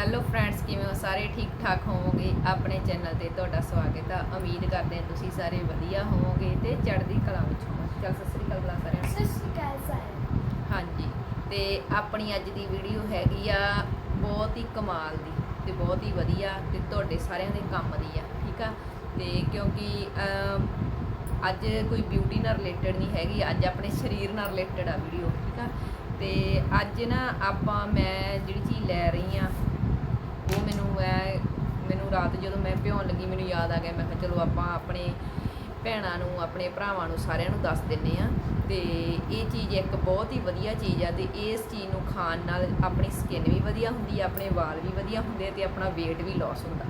Hello friends ਕਿਵੇਂ ਹੋ? ਸਾਰੇ ਠੀਕ ਠਾਕ ਹੋਵੋਗੇ? ਆਪਣੇ ਚੈਨਲ ਤੇ ਤੁਹਾਡਾ ਸਵਾਗਤ ਹੈ ਉਮੀਦ ਕਰਦੇ ਹਾਂ ਤੁਸੀਂ ਸਾਰੇ ਵਧੀਆ ਹੋਵੋਗੇ ਤੇ ਚੜ੍ਹਦੀ ਕਲਾ ਵਿੱਚ ਹੋਵੋਗੇ। ਚੱਲ ਸਤਿ ਸ੍ਰੀ ਅਕਾਲ ਬੁਲਾ ਸਾਰਿਆਂ ਨੂੰ। ਸਤਿ ਸ਼੍ਰੀ ਅਕਾਲ ਸਾਰਿਆਂ ਹਾਂਜੀ ਤੇ ਆਪਣੀ ਅੱਜ ਦੀ ਵੀਡੀਓ ਹੈਗੀ ਆ ਬਹੁਤ ਹੀ ਕਮਾਲ ਦੀ ਤੇ ਬਹੁਤ ਹੀ ਵਧੀਆ ਤੇ ਤੁਹਾਡੇ ਸਾਰਿਆਂ ਦੇ ਕੰਮ ਦੀ ਆ ਠੀਕ ਆ? ਤੇ ਕਿਉਂਕਿ ਅੱਜ ਕੋਈ ਬਿਊਟੀ ਨਾਲ ਰਿਲੇਟਡ ਨਹੀਂ ਹੈਗੀ ਅੱਜ ਆਪਣੇ ਸਰੀਰ ਨਾਲ ਰਿਲੇਟਡ ਆ ਵੀਡੀਓ ਠੀਕ ਆ? ਤੇ ਅੱਜ ਨਾ ਆਪਾਂ ਮੈਂ ਜਿਹੜੀ ਚੀਜ਼ ਲੈ ਰਹੀ ਆ ਉਹ ਮੈਨੂੰ ਮੈਂ, ਮੈਨੂੰ ਰਾਤ ਜਦੋਂ ਮੈਂ ਭਿਉਣ ਲੱਗੀ, ਮੈਨੂੰ ਯਾਦ ਆ ਗਿਆ, ਮੈਂ ਕਿਹਾ ਚਲੋ ਆਪਾਂ ਆਪਣੇ ਭੈਣਾਂ ਨੂੰ, ਆਪਣੇ ਭਰਾਵਾਂ ਨੂੰ ਸਾਰਿਆਂ ਨੂੰ ਦੱਸ ਦਿੰਨੇ ਆ ਤੇ ਇਹ ਚੀਜ਼ ਇੱਕ ਬਹੁਤ ਹੀ ਵਧੀਆ ਚੀਜ਼ ਆ ਤੇ ਇਸ ਚੀਜ਼ ਨੂੰ ਖਾਣ ਨਾਲ ਆਪਣੀ ਸਕਿਨ ਵੀ ਵਧੀਆ ਹੁੰਦੀ ਆ, ਆਪਣੇ ਵਾਲ ਵੀ ਵਧੀਆ ਹੁੰਦੇ ਆ ਤੇ ਆਪਣਾ weight ਵੀ ਲਾਸ ਹੁੰਦਾ।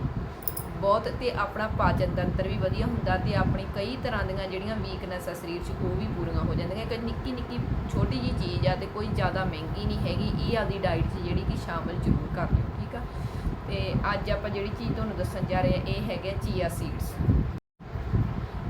ਬਹੁਤ ਤੇ ਆਪਣਾ ਪਾਚਨ ਤੰਤਰ ਵੀ ਵਧੀਆ ਹੁੰਦਾ ਤੇ ਆਪਣੀ ਕਈ ਤਰ੍ਹਾਂ ਦੀਆਂ ਜਿਹੜੀਆਂ ਵੀਕਨੈਸ ਆ ਸਰੀਰ 'ਚ, ਉਹ ਵੀ ਪੂਰੀਆਂ ਹੋ ਜਾਂਦੀਆਂ। ਇੱਕ ਨਿੱਕੀ ਨਿੱਕੀ ਛੋਟੀ ਜੀ ਚੀਜ਼ ਆ ਤੇ ਕੋਈ ਜ਼ਿਆਦਾ ਮਹਿੰਗੀ ਨਹੀਂ ਹੈਗੀ, ਇਹ ਆਪਦੀ ਡਾਈਟ 'ਚ ਜਿਹੜੀ ਕਿ ਸ਼ਾਮਲ ਜ਼ਰੂਰ ਕਰ ਲਿਓ। ਤੇ ਅੱਜ ਆਪਾਂ ਜਿਹੜੀ ਚੀਜ਼ ਤੁਹਾਨੂੰ ਦੱਸਣ ਜਾ ਰਹੇ ਆ ਇਹ ਹੈਗੇ ਚੀਆ ਸੀਡਸ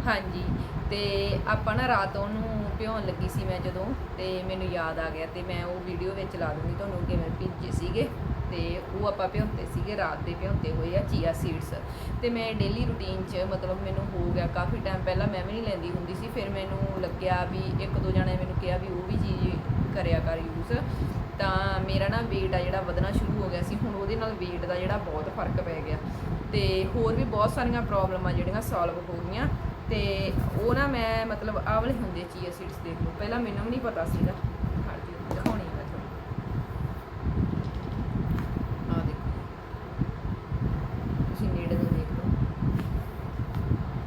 ਹਾਂਜੀ, ਤੇ ਆਪਾਂ ਨਾ ਰਾਤ ਉਹਨੂੰ ਭਿਉਣ ਲੱਗੀ ਸੀ ਮੈਂ ਜਦੋਂ, ਤੇ ਮੈਨੂੰ ਯਾਦ ਆ ਗਿਆ ਤੇ ਮੈਂ ਉਹ ਵੀਡੀਓ ਵਿੱਚ ਲਾ ਦੂੰਗੀ ਤੁਹਾਨੂੰ ਕਿਵੇਂ ਭਿੱਜੇ ਸੀਗੇ। ਤੇ ਉਹ ਆਪਾਂ ਭਿਉਂਤੇ ਸੀਗੇ, ਰਾਤ ਦੇ ਭਿਉਂਤੇ ਹੋਏ ਆ ਚੀਆ ਸੀਡਸ ਤੇ ਮੈਂ ਡੇਲੀ ਰੂਟੀਨ 'ਚ ਮਤਲਬ ਮੈਨੂੰ ਹੋ ਗਿਆ ਕਾਫੀ ਟਾਈਮ ਪਹਿਲਾਂ ਮੈਂ ਵੀ ਨਹੀਂ ਲੈਂਦੀ ਹੁੰਦੀ ਸੀ, ਫਿਰ ਮੈਨੂੰ ਲੱਗਿਆ ਵੀ ਇੱਕ ਦੋ ਜਣੇ ਮੈਨੂੰ ਕਿਹਾ ਵੀ ਉਹ ਵੀ ਚੀਜ਼ ਕਰਿਆ ਕਰ ਯੂਜ਼ ਤਾਂ ਮੇਰਾ ਨਾ weight ਆ ਜਿਹੜਾ ਵਧਣਾ ਸ਼ੁਰੂ ਹੋ ਗਿਆ ਸੀ, ਹੁਣ ਉਹਦੇ ਨਾਲ weight ਦਾ ਜਿਹੜਾ ਬਹੁਤ ਫ਼ਰਕ ਪੈ ਗਿਆ। ਤੇ ਹੋਰ ਵੀ ਬਹੁਤ ਸਾਰੀਆਂ ਪ੍ਰੋਬਲਮਾਂ ਜਿਹੜੀਆਂ ਸੋਲਵ ਹੋ ਗਈਆਂ। ਤੇ ਉਹ ਨਾ ਮੈਂ ਮਤਲਬ ਆਹ ਵਾਲੇ ਹੁੰਦੇ ਚੀਆ ਸੀਡਸ ਦੇਖ ਲਓ। ਪਹਿਲਾਂ ਮੈਨੂੰ ਵੀ ਨਹੀਂ ਪਤਾ ਸੀਗਾ ਹਾਂ ਜੀ ਦਿਖਾਉਣੀ ਮੈਂ ਤੁਹਾਨੂੰ ਆਹ ਦੇਖੋ ਤੁਸੀਂ ਨੇੜੇ ਤੋਂ ਦੇਖ ਲਓ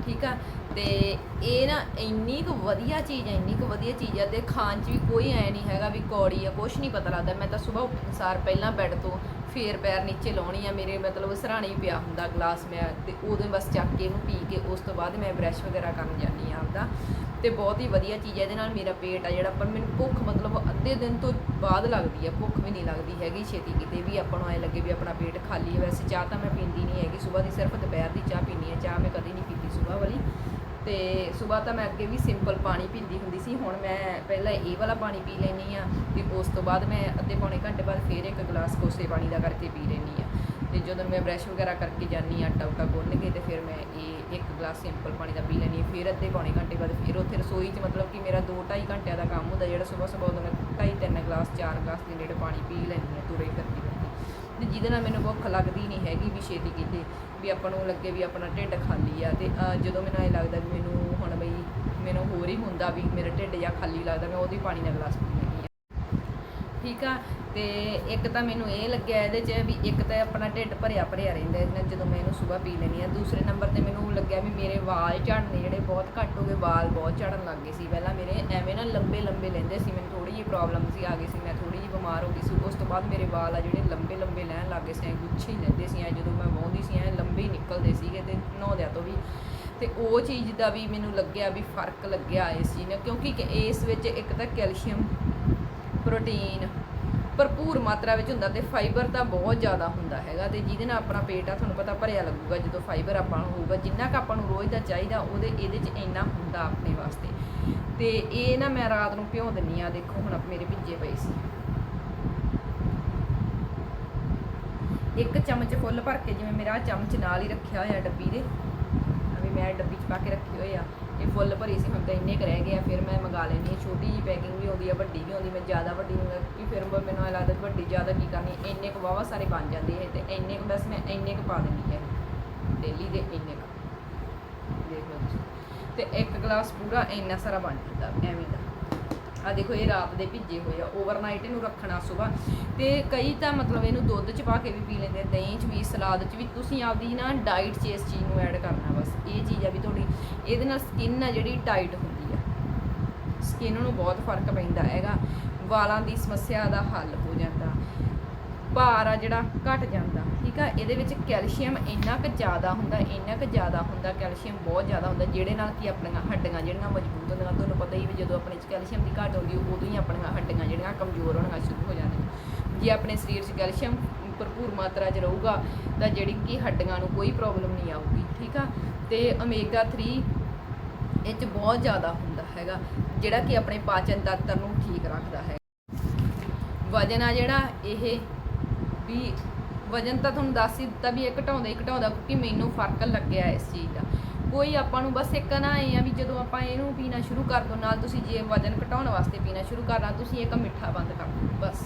ਠੀਕ ਆ ਤੇ ਇਹ ਨਾ ਇੰਨੀ ਕੁ ਵਧੀਆ ਚੀਜ਼ ਹੈ, ਇੰਨੀ ਕੁ ਵਧੀਆ ਚੀਜ਼ ਹੈ ਤੇ ਖਾਣ 'ਚ ਵੀ ਕੋਈ ਐ ਨਹੀਂ ਹੈਗਾ ਵੀ ਕੌੜੀ ਆ, ਕੁਛ ਨਹੀਂ ਪਤਾ ਲੱਗਦਾ। ਮੈਂ ਤਾਂ ਸਵੇਰ ਉੱਠਣ ਸਾਰ ਪਹਿਲਾਂ ਬੈੱਡ ਤੋਂ ਫੇਰ ਪੈਰ ਨੀਚੇ ਲਾਉਣੀ ਆ, ਮੇਰੇ ਮਤਲਬ ਸਰਾਣੇ ਹੀ ਪਿਆ ਹੁੰਦਾ ਗਲਾਸ ਮੈਂ ਤੇ ਉਦੋਂ ਬਸ ਚੱਕ ਕੇ ਇਹਨੂੰ ਪੀ ਕੇ ਉਸ ਤੋਂ ਬਾਅਦ ਮੈਂ ਬ੍ਰਸ਼ ਵਗੈਰਾ ਕਰਨ ਜਾਂਦੀ ਆ ਆਪਦਾ। ਤੇ ਬਹੁਤ ਹੀ ਵਧੀਆ ਚੀਜ਼ ਹੈ, ਇਹਦੇ ਨਾਲ ਮੇਰਾ ਪੇਟ ਆ ਜਿਹੜਾ, ਪਰ ਮੈਨੂੰ ਭੁੱਖ ਮਤਲਬ ਅੱਧੇ ਦਿਨ ਤੋਂ ਬਾਅਦ ਲੱਗਦੀ ਆ, ਭੁੱਖ ਵੀ ਨਹੀਂ ਲੱਗਦੀ ਹੈਗੀ ਛੇਤੀ ਕਿਤੇ ਵੀ ਆਪਾਂ ਨੂੰ ਐ ਲੱਗੇ ਵੀ ਆਪਣਾ ਪੇਟ ਖਾਲੀ ਹੈ ਵੈਸੇ ਚਾਹ ਤਾਂ ਮੈਂ ਪੀਂਦੀ ਨਹੀਂ ਹੈਗੀ ਸਵੇਰ ਦੀ ਸਿਰਫ ਦੁਪਹਿਰ ਦੀ ਚਾਹ ਪੀਂਦੀ ਆ ਚਾਹ ਮੈਂ ਕਦੀ ਨਹੀਂ ਪੀਤੀ ਸਵੇਰ ਵਾਲੀ। ਤੇ ਸਵੇਰ ਤਾਂ ਮੈਂ ਅੱਗੇ ਵੀ ਸਿੰਪਲ ਪਾਣੀ ਪੀਂਦੀ ਹੁੰਦੀ ਸੀ, ਹੁਣ ਮੈਂ ਪਹਿਲਾਂ ਇਹ ਵਾਲਾ ਪਾਣੀ ਪੀ ਲੈਣੀ ਆ ਤੇ ਉਸ ਤੋਂ ਬਾਅਦ ਮੈਂ ਅੱਧੇ ਪੌਣੇ ਘੰਟੇ ਬਾਅਦ ਫੇਰ ਇੱਕ ਗਲਾਸ ਕੋਸੇ ਪਾਣੀ ਦਾ ਕਰਕੇ ਪੀ ਲੈਣੀ ਆ ਤੇ ਜਦੋਂ ਮੈਂ ਬ੍ਰਸ਼ ਵਗੈਰਾ ਕਰਕੇ ਜਾਂਦੀ ਆ ਆਟਾ ਉਟਾ ਗੁੰਨ ਕੇ ਤੇ ਫਿਰ ਮੈਂ ਇਹ ਇੱਕ ਗਲਾਸ ਸਿੰਪਲ ਪਾਣੀ ਦਾ ਪੀ ਲੈਣੀ ਆ ਫਿਰ ਅੱਧੇ ਪੌਣੇ ਘੰਟੇ ਬਾਅਦ ਫਿਰ ਉੱਥੇ ਰਸੋਈ 'ਚ ਮਤਲਬ ਕਿ ਮੇਰਾ 2-2.5 ਘੰਟਿਆਂ ਦਾ ਕੰਮ ਹੁੰਦਾ, ਜਿਹੜਾ ਸਵੇਰ ਸਵੇਰ ਉਦੋਂ ਮੈਂ 2.5-3 ਗਲਾਸ 4 ਗਲਾਸ ਦੇ ਨੇੜੇ ਪਾਣੀ ਪੀ ਲੈਂਦੀ ਆ ਤੁਰੇ ਫਿਰਦੀ ਫਿਰਦੀ ਤੇ ਜਿਹਦੇ ਨਾਲ ਮੈਨੂੰ ਭੁੱਖ ਲੱਗਦੀ ਨਹੀਂ ਹੈਗੀ ਵੀ ਛੇਤੀ ਕਿਤੇ, ਵੀ ਆਪਾਂ ਨੂੰ ਲੱਗੇ ਵੀ ਆਪਣਾ ਢਿੱਡ ਖਾਲੀ ਆ ਤੇ ਜਦੋਂ ਮੈਨੂੰ ਇਹ ਲੱਗਦਾ ਵੀ ਮੈਨੂੰ ਹੁਣ ਬਈ ਮੈਨੂੰ ਹੋਰ ਹੀ ਹੁੰਦਾ ਵੀ ਮੇਰਾ ਢਿੱਡ ਜਾਂ ਖਾਲੀ ਲੱਗਦਾ, ਮੈਂ ਉਹਦੀ ਪਾਣੀ ਦਾ ਗਲਾਸ ਪੀ ਲੈਂਦੀ ਠੀਕ ਆ? ਤੇ ਇੱਕ ਤਾਂ ਮੈਨੂੰ ਇਹ ਲੱਗਿਆ ਇਹਦੇ 'ਚ ਵੀ ਇੱਕ ਤਾਂ ਆਪਣਾ ਢਿੱਡ ਭਰਿਆ ਭਰਿਆ ਰਹਿੰਦਾ ਇਹਦੇ ਜਦੋਂ ਮੈਂ ਇਹਨੂੰ ਸਵੇਰ ਪੀ ਲੈਂਦੀ ਆ ਦੂਸਰੇ ਨੰਬਰ ਤੇ ਮੈਨੂੰ ਲੱਗਿਆ ਵੀ ਮੇਰੇ ਵਾਲ ਝੜਨੇ ਜਿਹੜੇ ਬਹੁਤ ਘੱਟ ਹੋ ਗਏ, ਵਾਲ ਬਹੁਤ ਝੜਨ ਲੱਗ ਗਏ ਸੀ। ਪਹਿਲਾਂ ਮੇਰੇ ਐਵੇਂ ਨਾ ਲੰਬੇ ਲੰਬੇ ਲੈਂਦੇ ਸੀ, ਮੈਨੂੰ ਥੋੜੀ ਜਿਹੀ ਪ੍ਰੋਬਲਮ ਸੀ, ਆ ਗਈ ਸੀ, ਮੈਂ ਥੋੜੀ ਜਿਹੀ ਬਿਮਾਰ ਹੋ ਗਈ ਸੀ। ਉਸ ਤੋਂ ਬਾਅਦ ਮੇਰੇ ਵਾਲ ਆ ਜਿਹੜੇ ਲੰਬੇ ਲੰਬੇ ਲੈਣ ਲੱਗ ਗਏ ਸੀ, ਐਂ ਗੁੱਛੇ ਹੀ ਲੈਂਦੇ ਸੀ, ਐਂ ਜਦੋਂ ਮੈਂ ਵਾਹੁੰਦੀ ਸੀ, ਐਂ ਲੰਬੇ ਹੀ ਨਿਕਲਦੇ ਸੀਗੇ ਤੇ ਨਹਾਉਂਦਿਆਂ ਤੋਂ ਵੀ। ਤੇ ਉਹ ਚੀਜ਼ ਦਾ ਵੀ ਮੈਨੂੰ ਲੱਗਿਆ ਵੀ ਫ਼ਰਕ ਲੱਗਿਆ ਇਸ ਚੀਜ਼ ਨਾਲ, ਕਿਉਂਕਿ ਇਸ ਵਿੱਚ ਇੱਕ ਤਾਂ ਕੈਲਸ਼ੀਅਮ ਪ੍ਰੋਟੀਨ ਭਰਪੂਰ ਮਾਤਰਾ ਵਿੱਚ ਹੁੰਦਾ ਤੇ ਫਾਈਬਰ ਤਾਂ ਬਹੁਤ ਜ਼ਿਆਦਾ ਹੁੰਦਾ ਹੈਗਾ ਤੇ ਜਿਹਦੇ ਨਾਲ ਆਪਣਾ ਪੇਟ ਆ, ਤੁਹਾਨੂੰ ਪਤਾ ਭਰਿਆ ਲੱਗੂਗਾ ਜਦੋਂ ਫਾਈਬਰ ਆਪਾਂ ਨੂੰ ਹੋਊਗਾ, ਜਿੰਨਾ ਕ ਆਪਾਂ ਨੂੰ ਰੋਜ਼ ਦਾ ਚਾਹੀਦਾ ਉਹਦੇ ਇਹਦੇ 'ਚ ਇੰਨਾ ਹੁੰਦਾ ਆਪਣੇ ਵਾਸਤੇ। ਤੇ ਇਹ ਨਾ ਮੈਂ ਰਾਤ ਨੂੰ ਭਿਉਂ ਦਿੰਨੀ ਆ, ਦੇਖੋ ਹੁਣ ਮੇਰੇ ਭਿੱਜੇ ਪਏ ਸੀ। ਇੱਕ ਚਮਚ ਫੁੱਲ ਭਰ ਕੇ ਜਿਵੇਂ ਮੇਰਾ ਚਮਚ ਨਾਲ ਹੀ ਰੱਖਿਆ ਹੋਇਆ ਡੱਬੀ ਦੇ ਆ ਮੈਂ ਡੱਬੀ 'ਚ ਪਾ ਕੇ ਰੱਖੇ ਹੋਏ ਆ, ਇਹ ਫੁੱਲ ਭਰੀ ਸੀ, ਹੁਣ ਤਾਂ ਇੰਨੇ ਕੁ ਰਹਿ ਗਏ ਆ, ਫਿਰ ਮੈਂ ਛੋਟੀ ਜੀ ਪੈਕਿੰਗ ਵੀ ਆਉਂਦੀ ਆ, ਵੱਡੀ ਵੀ ਆਉਂਦੀ, ਮੈਂ ਜ਼ਿਆਦਾ ਵੱਡੀ ਮੰਗਾ ਕਿ ਫਿਰ ਮੈਨੂੰ ਐਂ ਲੱਗਦਾ ਵੱਡੀ ਜ਼ਿਆਦਾ ਕੀ ਕਰਨੀ, ਇੰਨੇ ਕੁ ਵਾਵਾ ਸਾਰੇ ਬਣ ਜਾਂਦੇ ਹੈ ਤੇ ਇੰਨੇ ਕੁ ਬਸ ਮੈਂ ਇੰਨੇ ਕੁ ਪਾ ਦਿੰਦੀ ਹੈ। ਡੇਲੀ ਦੇ ਇੰਨੇ ਕੁ। ਦੇਖ ਲਓ ਤੁਸੀਂ। ਤੇ ਇੱਕ ਗਲਾਸ ਪੂਰਾ ਇੰਨਾ ਸਾਰਾ ਬਣ ਜਾਂਦਾ, ਐਵੇਂ ਦਾ। ਆ ਦੇਖੋ, ਇਹ ਰਾਤ ਦੇ ਭਿੱਜੇ ਹੋਏ ਆ ਓਵਰਨਾਈਟ ਇਹਨੂੰ ਰੱਖਣਾ ਸਵੇਰ ਤੇ ਕਈ ਤਾਂ ਮਤਲਬ ਇਹਨੂੰ ਦੁੱਧ ਚ ਪਾ ਕੇ ਵੀ ਪੀ ਲੈਂਦੇ ਦਹੀਂ ਚ ਵੀ, ਸਲਾਦ ਚ ਵੀ। ਤੁਸੀਂ ਆਪਦੀ ਨਾ ਡਾਈਟ 'ਚ ਇਸ ਚੀਜ਼ ਨੂੰ ਐਡ ਕਰਨਾ ਬਸ। ਇਹ ਚੀਜ਼ ਆ ਵੀ ਤੁਹਾਡੀ, ਇਹਦੇ ਨਾਲ ਸਕਿਨ ਆ ਜਿਹੜੀ ਟਾਈਟ ਹੁੰਦੀ ਸਕਿਨ ਨੂੰ ਬਹੁਤ ਫ਼ਰਕ ਪੈਂਦਾ ਹੈਗਾ। ਵਾਲਾਂ ਦੀ ਸਮੱਸਿਆ ਦਾ ਹੱਲ ਹੋ ਜਾਂਦਾ। ਭਾਰ ਆ ਜਿਹੜਾ ਘਟ ਜਾਂਦਾ, ਠੀਕ ਆ? ਇਹਦੇ ਵਿੱਚ ਕੈਲਸ਼ੀਅਮ ਇੰਨਾ ਕੁ ਜ਼ਿਆਦਾ ਹੁੰਦਾ, ਇੰਨਾ ਕੁ ਜ਼ਿਆਦਾ ਹੁੰਦਾ, ਕੈਲਸ਼ੀਅਮ ਬਹੁਤ ਜ਼ਿਆਦਾ ਹੁੰਦਾ, ਜਿਹੜੇ ਨਾਲ ਕਿ ਆਪਣੀਆਂ ਹੱਡੀਆਂ ਜਿਹੜੀਆਂ ਮਜ਼ਬੂਤ ਹੁੰਦੀਆਂ, ਤੁਹਾਨੂੰ ਪਤਾ ਹੀ ਵੀ ਜਦੋਂ ਆਪਣੇ 'ਚ ਕੈਲਸ਼ੀਅਮ ਦੀ ਘਾਟ ਹੁੰਦੀ, ਉਦੋਂ ਹੀ ਆਪਣੀਆਂ ਹੱਡੀਆਂ ਜਿਹੜੀਆਂ ਕਮਜ਼ੋਰ ਹੋਣੀਆਂ ਸ਼ੁਰੂ ਹੋ ਜਾਂਦੀਆਂ। ਜੇ ਆਪਣੇ ਸਰੀਰ 'ਚ ਕੈਲਸ਼ੀਅਮ ਭਰਪੂਰ ਮਾਤਰਾ 'ਚ ਰਹੂਗਾ, ਤਾਂ ਜਿਹੜੀ ਕਿ ਹੱਡੀਆਂ ਨੂੰ ਕੋਈ ਪ੍ਰੋਬਲਮ ਨਹੀਂ ਆਊਗੀ, ਠੀਕ ਆ? ਤੇ ਓਮੇਗਾ 3 ਇਹ 'ਚ ਬਹੁਤ ਜ਼ਿਆਦਾ ਹੁੰਦਾ ਹੈਗਾ। ਜਿਹੜਾ ਕਿ ਆਪਣੇ ਪਾਚਨ ਤੰਤਰ ਨੂੰ ਠੀਕ ਰੱਖਦਾ ਹੈ। ਵਜਨ ਆ ਜਿਹੜਾ ਇਹ ਵੀ ਵਜਨ ਤਾਂ ਤੁਹਾਨੂੰ ਦੱਸ ਹੀ ਦਿੱਤਾ ਵੀ ਇਹ ਘਟਾਉਂਦਾ ਹੀ ਘਟਾਉਂਦਾ ਕਿਉਂਕਿ ਮੈਨੂੰ ਫ਼ਰਕ ਲੱਗਿਆ ਇਸ ਚੀਜ਼ ਦਾ। ਕੋਈ ਆਪਾਂ ਨੂੰ ਬਸ ਇੱਕ ਨਾ ਇਹ ਆ ਵੀ ਜਦੋਂ ਆਪਾਂ ਇਹਨੂੰ ਪੀਣਾ ਸ਼ੁਰੂ ਕਰ ਦੋ, ਨਾਲ ਤੁਸੀਂ ਜੇ ਵਜਨ ਘਟਾਉਣ ਵਾਸਤੇ ਪੀਣਾ ਸ਼ੁਰੂ ਕਰਨਾ ਤੁਸੀਂ ਇੱਕ ਮਿੱਠਾ ਬੰਦ ਕਰ ਦਿਓ ਬਸ।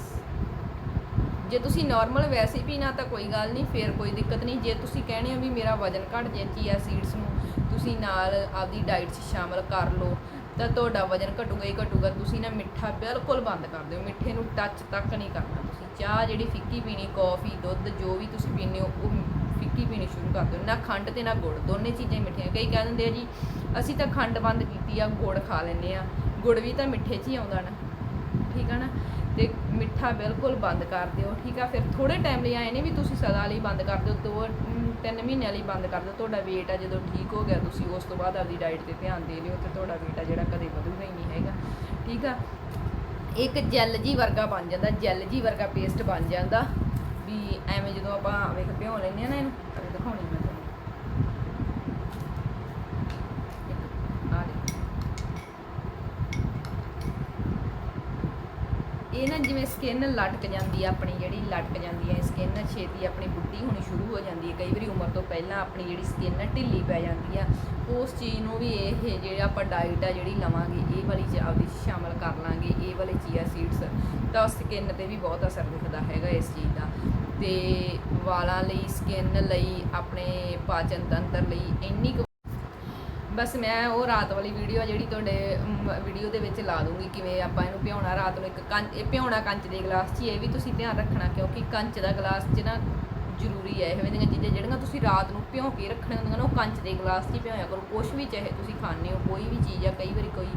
ਜੇ ਤੁਸੀਂ ਨਾਰਮਲ ਵੈਸੇ ਪੀਣਾ ਤਾਂ ਕੋਈ ਗੱਲ ਨਹੀਂ, ਫੇਰ ਕੋਈ ਦਿੱਕਤ ਨਹੀਂ। ਜੇ ਤੁਸੀਂ ਕਹਿੰਦੇ ਹੋ ਵੀ ਮੇਰਾ ਵਜਨ ਘਟ ਜੇ ਚੀਆ ਸੀਡਸ ਨੂੰ ਤੁਸੀਂ ਨਾਲ ਆਪਦੀ ਡਾਈਟ 'ਚ ਸ਼ਾਮਲ ਕਰ ਲਓ ਤਾਂ ਤੁਹਾਡਾ ਵਜਨ ਘਟੂਗਾ ਹੀ ਘਟੂਗਾ, ਤੁਸੀਂ ਨਾ ਮਿੱਠਾ ਬਿਲਕੁਲ ਬੰਦ ਕਰ ਦਿਓ, ਮਿੱਠੇ ਨੂੰ ਟੱਚ ਤੱਕ ਨਹੀਂ ਕਰਨਾ ਤੁਸੀਂ। ਚਾਹ ਜਿਹੜੀ ਫਿੱਕੀ ਪੀਣੀ ਕੌਫੀ ਦੁੱਧ, ਜੋ ਵੀ ਤੁਸੀਂ ਪੀਂਦੇ ਹੋ, ਉਹ ਫਿੱਕੀ ਪੀਣੀ ਸ਼ੁਰੂ ਕਰ ਦਿਓ। ਨਾ ਖੰਡ ਤੇ ਨਾ ਗੁੜ, ਦੋਨੇ ਚੀਜ਼ਾਂ ਮਿੱਠੀਆਂ। ਕਈ ਕਹਿ ਦਿੰਦੇ ਆ ਜੀ, ਅਸੀਂ ਤਾਂ ਖੰਡ ਬੰਦ ਕੀਤੀ ਆ, ਗੁੜ ਖਾ ਲੈਂਦੇ ਆ। ਗੁੜ ਵੀ ਤਾਂ ਮਿੱਠੇ 'ਚ ਹੀ ਆਉਂਦਾ ਨਾ। ਠੀਕ ਆ ਨਾ? ਤੇ ਮਿੱਠਾ ਬਿਲਕੁਲ ਬੰਦ ਕਰ ਦਿਓ, ਠੀਕ ਆ? ਫਿਰ ਥੋੜੇ ਟਾਈਮ ਲਈ ਆਏ ਨੇ ਵੀ ਤੁਸੀਂ ਸਦਾ ਲਈ ਬੰਦ ਕਰ ਦਿਓ, ਦੋ ਤਿੰਨ ਮਹੀਨਿਆਂ ਲਈ ਬੰਦ ਕਰ ਦਿਓ। ਤੁਹਾਡਾ weight ਆ ਜਦੋਂ ਠੀਕ ਹੋ ਗਿਆ, ਤੁਸੀਂ ਉਸ ਤੋਂ ਬਾਅਦ ਆਪਦੀ ਡਾਈਟ ਤੇ ਧਿਆਨ ਦੇ ਲਿਓ ਤੇ ਤੁਹਾਡਾ weight ਆ ਜਿਹੜਾ ਕਦੇ ਵਧੂਗਾ ਹੀ ਨਹੀਂ ਹੈਗਾ, ਠੀਕ ਆ? ਇੱਕ ਜੈਲ ਜੀ ਵਰਗਾ ਬਣ ਜਾਂਦਾ ਜੈਲ ਜੀ ਵਰਗਾ ਪੇਸਟ ਬਣ ਜਾਂਦਾ, ਵੀ ਐਵੇਂ ਜਦੋਂ ਆਪਾਂ, ਵੇਖ, ਭਿਉਂ ਲੈਂਦੇ ਆ ਨਾ ਇਹਨੂੰ ਦਿਖਾਉਣੀ ਮੈਂ ਤੁਹਾਨੂੰ ਇੱਕ ਆਹ ਦੇਖੋ ਇਹ ਨਾ ਜਿਵੇਂ ਸਕਿਨ ਲਟਕ ਜਾਂਦੀ ਆ, ਆਪਣੀ ਜਿਹੜੀ ਲਟਕ ਜਾਂਦੀ ਹੈ ਸਕਿਨ ਛੇਤੀ ਆਪਣੀ ਬੁੱਢੀ ਹੋਣੀ ਸ਼ੁਰੂ ਹੋ ਜਾਂਦੀ ਹੈ ਕਈ ਵਾਰੀ ਉਮਰ ਤੋਂ ਪਹਿਲਾਂ ਆਪਣੀ ਜਿਹੜੀ ਸਕਿਨ ਢਿੱਲੀ ਪੈ ਜਾਂਦੀ ਆ। ਉਸ ਚੀਜ਼ ਨੂੰ ਵੀ ਇਹ ਜਿਹੜਾ ਆਪਾਂ ਡਾਈਟ ਆ ਜਿਹੜੀ ਲਵਾਂਗੇ, ਇਹ ਵਾਲੀ ਚ ਆਪਦੀ 'ਚ ਸ਼ਾਮਲ ਕਰ ਲਾਂਗੇ, ਇਹ ਵਾਲੇ ਚੀਆ ਸੀਡਸ ਤਾਂ ਸਕਿਨ ਤੇ ਵੀ ਬਹੁਤ ਅਸਰ ਦਿਖਦਾ ਹੈਗਾ ਇਸ ਚੀਜ਼ ਦਾ। ਤੇ ਵਾਲਾਂ ਲਈ ਸਕਿਨ ਲਈ, ਆਪਣੇ ਪਾਚਨ ਤੰਤਰ ਲਈ ਇੰਨੀ ਕੁ ਬਸ ਮੈਂ ਉਹ ਰਾਤ ਵਾਲੀ ਵੀਡੀਓ ਆ ਜਿਹੜੀ ਤੁਹਾਡੇ ਵੀਡੀਓ ਦੇ ਵਿੱਚ ਲਾ ਦੂੰਗੀ, ਕਿਵੇਂ ਆਪਾਂ ਇਹਨੂੰ ਭਿਉਣਾ ਰਾਤ ਨੂੰ ਇੱਕ ਕੰਚ, ਇਹ ਭਿਉਣਾ ਕੰਚ ਦੇ ਗਲਾਸ 'ਚ ਇਹ ਵੀ ਤੁਸੀਂ ਧਿਆਨ ਰੱਖਣਾ, ਕਿਉਂਕਿ ਕੰਚ ਦਾ ਗਲਾਸ 'ਚ ਨਾ ਜ਼ਰੂਰੀ ਹੈ, ਇਹੋ ਜਿਹੀਆਂ ਚੀਜ਼ਾਂ ਜਿਹੜੀਆਂ ਤੁਸੀਂ ਰਾਤ ਨੂੰ ਭਿਉਂ ਕੇ ਰੱਖਣੀਆਂ ਹੁੰਦੀਆਂ ਨੇ, ਉਹ ਕੰਚ ਦੇ ਗਲਾਸ 'ਚ ਹੀ ਕਰੋ। ਕੁਝ ਵੀ ਚਾਹੇ ਤੁਸੀਂ ਖਾਣੇ ਹੋ, ਕੋਈ ਵੀ ਚੀਜ਼ ਆ, ਕਈ ਵਾਰੀ ਕੋਈ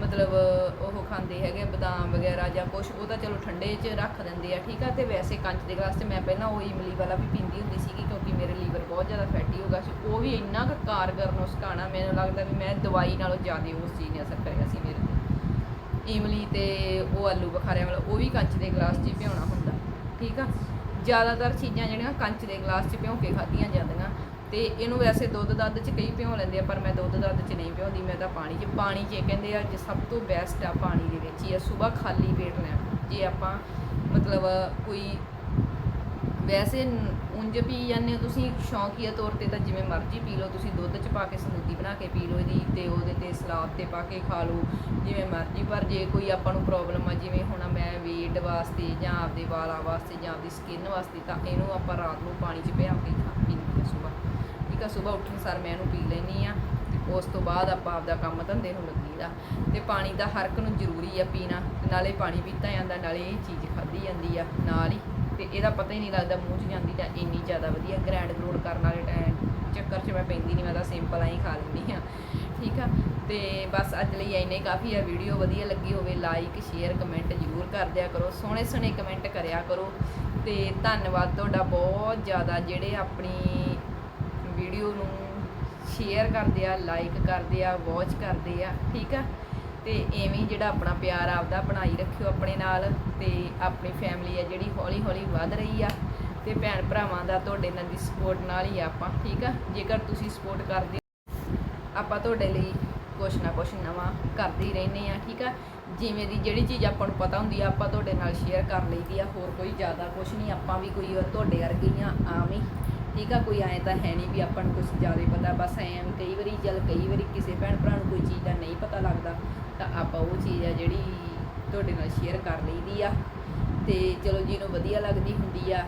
ਮਤਲਬ ਉਹ ਖਾਂਦੇ ਹੈਗੇ ਬਦਾਮ ਵਗੈਰਾ ਜਾਂ ਕੁਝ ਉਹ ਤਾਂ ਚਲੋ ਠੰਡੇ 'ਚ ਰੱਖ ਦਿੰਦੇ ਆ, ਠੀਕ ਆ? ਤੇ ਵੈਸੇ ਕੰਚ ਦੇ ਗਲਾਸ 'ਚ ਮੈਂ ਪਹਿਲਾਂ ਉਹ ਇਮਲੀ ਵਾਲਾ ਵੀ ਪੀਂਦੀ ਹੁੰਦੀ ਸੀਗੀ, ਕਿਉਂਕਿ ਮੇਰੇ ਲੀਵਰ ਬਹੁਤ ਜ਼ਿਆਦਾ ਫੈਟੀ ਹੋ ਗਿਆ ਸੀ। ਉਹ ਵੀ ਇੰਨਾ ਕੁ ਕਾਰਗਰ ਨੁਸਖਾ ਮੈਨੂੰ ਲੱਗਦਾ ਵੀ ਮੈਂ ਦਵਾਈ ਨਾਲੋਂ ਜ਼ਿਆਦਾ ਉਸ ਚੀਜ਼ ਨੇ ਅਸਰ ਕਰਿਆ ਸੀ ਮੇਰੇ ਤੇ। ਇਮਲੀ ਤੇ ਉਹ ਆਲੂ ਬੁਖਾਰਿਆਂ ਵਾਲਾ, ਉਹ ਵੀ ਕੰਚ ਦੇ ਗਲਾਸ 'ਚ ਹੀ ਭਿਉਣਾ ਹੁੰਦਾ, ਠੀਕ ਆ? ਜ਼ਿਆਦਾਤਰ ਚੀਜ਼ਾਂ ਜਿਹੜੀਆਂ ਕੰਚ ਦੇ ਗਲਾਸ 'ਚ ਭਿਉਂ ਕੇ ਖਾਧੀਆਂ ਜਾਂਦੀਆਂ ਤੇ ਇਹਨੂੰ ਵੈਸੇ ਦੁੱਧ ਦੱਧ 'ਚ ਕਈ ਭਿਉਂ ਲੈਂਦੇ ਆ, ਪਰ ਮੈਂ ਦੁੱਧ ਦੱਧ 'ਚ ਨਹੀਂ ਭਿਉਂਦੀ, ਮੈਂ ਤਾਂ ਪਾਣੀ 'ਚ ਪਾਣੀ 'ਚ ਇਹ ਕਹਿੰਦੇ ਆ ਜੇ ਸਭ ਤੋਂ ਬੈਸਟ ਆ ਪਾਣੀ ਦੇ ਵਿੱਚ ਹੀ ਆ ਸਵੇਰ ਖਾਲੀ ਪੇਟ ਲੈਣਾ। ਜੇ ਆਪਾਂ ਮਤਲਬ ਕੋਈ ਵੈਸੇ ਉਂਝ ਪੀ ਜਾਂਦੇ ਹੋ ਤੁਸੀਂ ਸ਼ੌਂਕੀਆ ਤੌਰ ਤੇ ਤਾਂ ਜਿਵੇਂ ਮਰਜ਼ੀ ਪੀ ਲਓ, ਤੁਸੀਂ ਦੁੱਧ 'ਚ ਪਾ ਕੇ ਸਮੂਦੀ ਬਣਾ ਕੇ ਪੀ ਲਓ ਇਹਦੀ ਤੇ ਉਹਦੇ ਤੇ ਸਲਾਦ ਤੇ ਪਾ ਕੇ ਖਾ ਲਓ, ਜਿਵੇਂ ਮਰਜ਼ੀ। ਪਰ ਜੇ ਕੋਈ ਆਪਾਂ ਨੂੰ ਪ੍ਰੋਬਲਮ ਆ, ਜਿਵੇਂ ਹੁਣ ਮੈਂ weight ਵਾਸਤੇ ਜਾਂ ਆਪਦੇ ਵਾਲਾਂ ਵਾਸਤੇ ਜਾਂ ਆਪਦੀ ਸਕਿਨ ਵਾਸਤੇ, ਤਾਂ ਇਹਨੂੰ ਆਪਾਂ ਰਾਤ ਨੂੰ ਪਾਣੀ 'ਚ ਭਿਆ ਕੇ ਖਾ ਪੀਂਦੇ ਹਾਂ ਸਵੇਰ ਠੀਕ ਆ ਸਵੇਰ ਉੱਠਣ ਸਾਰ ਮੈਂ ਇਹਨੂੰ ਪੀ ਲੈਂਦੀ ਆ ਤੇ ਉਸ ਤੋਂ ਬਾਅਦ ਆਪਾਂ ਆਪਦਾ ਕੰਮ ਧੰਦੇ ਨੂੰ ਲੱਗੀਦਾ ਤੇ ਪਾਣੀ ਦਾ ਹਰ ਇੱਕ ਨੂੰ ਜ਼ਰੂਰੀ ਆ ਪੀਣਾ ਨਾਲੇ ਪਾਣੀ ਪੀਤਾ ਜਾਂਦਾ, ਨਾਲੇ ਇਹ ਚੀਜ਼ ਖਾਧੀ ਜਾਂਦੀ ਆ, ਨਾਲ ਹੀ ਤੇ ਇਹਦਾ ਪਤਾ ਹੀ ਨਹੀਂ ਲੱਗਦਾ, ਮੂੰਹ 'ਚ ਜਾਂਦੀ ਤਾਂ ਇੰਨੀ ਜ਼ਿਆਦਾ ਵਧੀਆ ਗ੍ਰੈਂਡ ਗਰੋਡ ਕਰਨ ਵਾਲੇ ਟਾਈਮ ਚੱਕਰ 'ਚ ਮੈਂ ਪੈਂਦੀ ਨਹੀਂ, ਮੈਂ ਤਾਂ ਸਿੰਪਲ ਐਂ ਹੀ ਖਾ ਲੈਂਦੀ ਆ ਠੀਕ ਆ? ਤੇ ਬਸ ਅੱਜ ਲਈ ਇੰਨੇ ਕਾਫੀ ਆ ਵੀਡੀਓ ਵਧੀਆ ਲੱਗੀ ਹੋਵੇ ਲਾਈਕ ਸ਼ੇਅਰ ਕਮੈਂਟ ਜ਼ਰੂਰ ਕਰ ਦਿਆ ਕਰੋ। ਸੋਹਣੇ ਸੋਹਣੇ ਕਮੈਂਟ ਕਰਿਆ ਕਰੋ। ਤੇ ਧੰਨਵਾਦ ਤੁਹਾਡਾ ਬਹੁਤ ਜ਼ਿਆਦਾ, ਜਿਹੜੇ ਆਪਣੀ ਵੀਡੀਓ ਨੂੰ ਸ਼ੇਅਰ ਕਰਦੇ ਆ ਲਾਈਕ ਕਰਦੇ ਆ ਵਾਚ ਕਰਦੇ ਆ। ਠੀਕ ਆ? ਤੇ ਐਵੇਂ ਜਿਹੜਾ ਆਪਣਾ ਪਿਆਰ ਆਪਦਾ ਬਣਾਈ ਰੱਖਿਓ ਆਪਣੇ ਨਾਲ ਤੇ ਆਪਣੀ ਫੈਮਿਲੀ ਆ ਜਿਹੜੀ ਹੌਲੀ ਹੌਲੀ ਵੱਧ ਰਹੀ ਆ ਤੇ ਭੈਣ ਭਰਾਵਾਂ ਦਾ ਤੁਹਾਡੇ ਨਾਲ ਦੀ ਸਪੋਰਟ ਨਾਲ ਹੀ ਆ ਆਪਾਂ ਠੀਕ ਆ? ਜੇਕਰ ਤੁਸੀਂ ਸਪੋਰਟ ਕਰਦੇ ਹੋ, ਆਪਾਂ ਤੁਹਾਡੇ ਲਈ ਕੁਛ ਨਾ ਕੁਛ ਨਵਾਂ ਕਰਦੇ ਹੀ ਰਹਿੰਦੇ ਆ ਠੀਕ ਆ? ਜਿਵੇਂ ਦੀ ਜਿਹੜੀ ਚੀਜ਼ ਆਪਾਂ ਨੂੰ ਪਤਾ ਹੁੰਦੀ ਆ ਆਪਾਂ ਤੁਹਾਡੇ ਨਾਲ ਸ਼ੇਅਰ ਕਰ ਲਈਦੀ ਆ ਹੋਰ ਕੋਈ ਜ਼ਿਆਦਾ ਕੁਛ ਨਹੀਂ ਆਪਾਂ ਵੀ ਕੋਈ ਤੁਹਾਡੇ ਵਰਗੇ ਹੀ ਆ ਆਮ ਠੀਕ ਆ? ਕੋਈ ਐਂ ਤਾਂ ਹੈ ਨਹੀਂ ਵੀ ਆਪਾਂ ਨੂੰ ਕੁਝ ਜ਼ਿਆਦਾ ਪਤਾ ਬਸ ਐਂ ਕਈ ਵਾਰੀ ਚੱਲ ਕਈ ਵਾਰੀ ਕਿਸੇ ਭੈਣ ਭਰਾ ਨੂੰ ਕੋਈ ਚੀਜ਼ ਦਾ ਨਹੀਂ ਪਤਾ ਲੱਗਦਾ ਤਾਂ ਆਪਾਂ ਉਹ ਚੀਜ਼ ਆ ਜਿਹੜੀ ਤੁਹਾਡੇ ਨਾਲ ਸ਼ੇਅਰ ਕਰ ਲਈਦੀ ਆ। ਤੇ ਚਲੋ ਜਿਹਨੂੰ ਵਧੀਆ ਲੱਗਦੀ ਹੁੰਦੀ ਆ,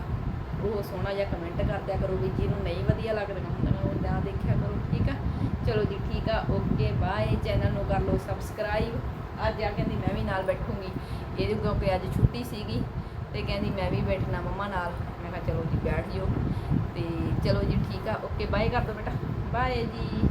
ਉਹ ਸੋਹਣਾ ਜਿਹਾ ਕਮੈਂਟ ਕਰਦਿਆ ਕਰੋ ਵੀ ਜਿਹਨੂੰ ਨਹੀਂ ਵਧੀਆ ਲੱਗਦਾ ਹੁੰਦਾ ਉਹ ਨਾ ਦੇਖਿਆ ਕਰੋ, ਠੀਕ ਆ? ਚਲੋ ਜੀ, ਠੀਕ ਆ ਓਕੇ ਬਾਏ ਚੈਨਲ ਨੂੰ ਕਰ ਲਓ ਸਬਸਕ੍ਰਾਈਬ ਅੱਜ ਆ ਕਹਿੰਦੀ ਮੈਂ ਵੀ ਨਾਲ ਬੈਠੂੰਗੀ। ਇਹਦੇ ਕਿਉਂਕਿ ਅੱਜ ਛੁੱਟੀ ਸੀਗੀ, ਤੇ ਕਹਿੰਦੀ ਮੈਂ ਵੀ ਬੈਠਣਾ ਮੰਮਾ ਨਾਲ। ਮੈਂ ਕਿਹਾ ਚਲੋ ਜੀ, ਬੈਠ ਜਿਓ। ਤੇ ਚਲੋ ਜੀ, ਠੀਕ ਆ ਓਕੇ ਬਾਏ ਕਰ ਦੋ ਬੇਟਾ। ਬਾਏ ਜੀ।